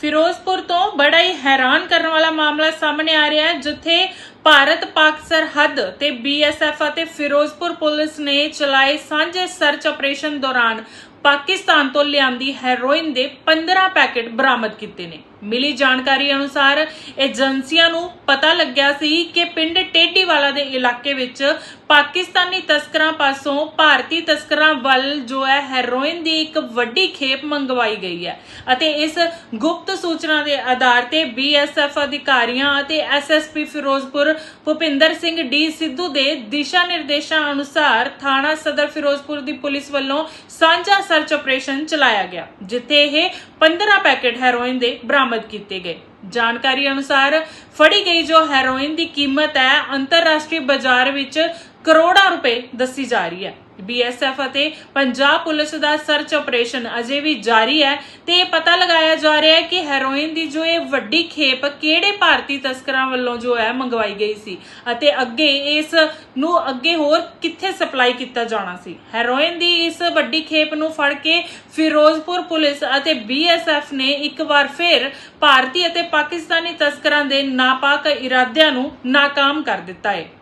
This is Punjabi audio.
ਫਿਰੋਜ਼ਪੁਰ ਤੋਂ ਬੜਾ ਹੀ ਹੈਰਾਨ ਕਰਨ ਵਾਲਾ ਮਾਮਲਾ ਸਾਹਮਣੇ ਆ ਰਿਹਾ ਹੈ, ਜਿੱਥੇ ਭਾਰਤ ਪਾਕ ਸਰਹੱਦ ਤੇ ਬੀਐਸਐਫ ਅਤੇ ਫਿਰੋਜ਼ਪੁਰ ਪੁਲਿਸ ਨੇ ਚਲਾਏ ਸਾਂਝੇ ਸਰਚ ਆਪਰੇਸ਼ਨ ਦੌਰਾਨ ਪਾਕਿਸਤਾਨ ਤੋਂ ਲਿਆਂਦੀ ਹੈਰੋਇਨ ਦੇ 15 ਪੈਕੇਟ ਬਰਾਮਦ ਕੀਤੇ ਨੇ। ਮਿਲੀ ਜਾਣਕਾਰੀ ਅਨੁਸਾਰ ਏਜੰਸੀਆਂ ਨੂੰ ਪਤਾ ਲੱਗਿਆ ਸੀ ਕਿ ਪਿੰਡ ਟੇਡੀਵਾਲਾ ਦੇ ਇਲਾਕੇ ਵਿੱਚ ਪਾਕਿਸਤਾਨੀ ਤਸਕਰਾਂ ਪਾਸੋਂ ਭਾਰਤੀ ਤਸਕਰਾਂ ਵੱਲ ਜੋ ਹੈ ਹੈਰੋਇਨ ਦੀ ਇੱਕ ਵੱਡੀ ਖੇਪ ਮੰਗਵਾਈ ਗਈ ਹੈ ਅਤੇ ਇਸ ਗੁਪਤ ਸੂਚਨਾ ਦੇ ਆਧਾਰ ਤੇ ਬੀਐਸਐਫ ਅਧਿਕਾਰੀਆਂ ਅਤੇ ਐਸਐਸਪੀ ਫਿਰੋਜ਼ਪੁਰ ਭੁਪਿੰਦਰ ਸਿੰਘ ਡੀ ਸਿੱਧੂ ਦੇ ਦਿਸ਼ਾ ਨਿਰਦੇਸ਼ਾਂ ਅਨੁਸਾਰ ਥਾਣਾ ਸਦਰ ਫਿਰੋਜ਼ਪੁਰ ਦੀ ਪੁਲਿਸ ਵੱਲੋਂ ਸਾਂਝਾ ਸਰਚ ਆਪਰੇਸ਼ਨ ਚਲਾਇਆ ਗਿਆ, ਜਿੱਥੇ ਇਹ 15 ਪੈਕੇਟ ਹੈਰੋਇਨ ਦੇ ਬਰਾਮਦ ਕੀਤੇ ਗਏ। ਜਾਣਕਾਰੀ ਅਨੁਸਾਰ ਫੜੀ ਗਈ ਜੋ ਹੈਰੋਇਨ ਦੀ ਕੀਮਤ ਹੈ ਅੰਤਰਰਾਸ਼ਟਰੀ ਬਾਜ਼ਾਰ ਵਿੱਚ ਕਰੋੜਾਂ ਰੁਪਏ ਦੱਸੀ ਜਾ ਰਹੀ ਹੈ। ਬੀਐਸਐਫ ਅਤੇ ਪੰਜਾਬ ਪੁਲਿਸ ਦਾ ਸਰਚ ਆਪਰੇਸ਼ਨ ਅਜੇ ਵੀ ਜਾਰੀ ਹੈ ਤੇ ਇਹ ਪਤਾ ਲਗਾਇਆ ਜਾ ਰਿਹਾ ਹੈ ਕਿ ਹੈਰੋਇਨ ਦੀ ਜੋ ਇਹ ਵੱਡੀ ਖੇਪ ਕਿਹੜੇ ਭਾਰਤੀ ਤਸਕਰਾਂ ਵੱਲੋਂ ਜੋ ਹੈ ਮੰਗਵਾਈ ਗਈ ਸੀ ਅਤੇ ਅੱਗੇ ਇਸ ਨੂੰ ਅੱਗੇ ਹੋਰ ਕਿੱਥੇ ਸਪਲਾਈ ਕੀਤਾ ਜਾਣਾ ਸੀ। ਹੈਰੋਇਨ ਦੀ ਇਸ ਵੱਡੀ ਖੇਪ ਨੂੰ ਫੜ ਕੇ ਫਿਰੋਜ਼ਪੁਰ ਪੁਲਿਸ ਅਤੇ ਬੀਐਸਐਫ ਨੇ ਇੱਕ ਵਾਰ ਫਿਰ ਭਾਰਤੀ ਅਤੇ ਪਾਕਿਸਤਾਨੀ ਤਸਕਰਾਂ ਦੇ ਨਾਪਾਕ ਇਰਾਦਿਆਂ ਨੂੰ ਨਾਕਾਮ ਕਰ ਦਿੱਤਾ ਹੈ।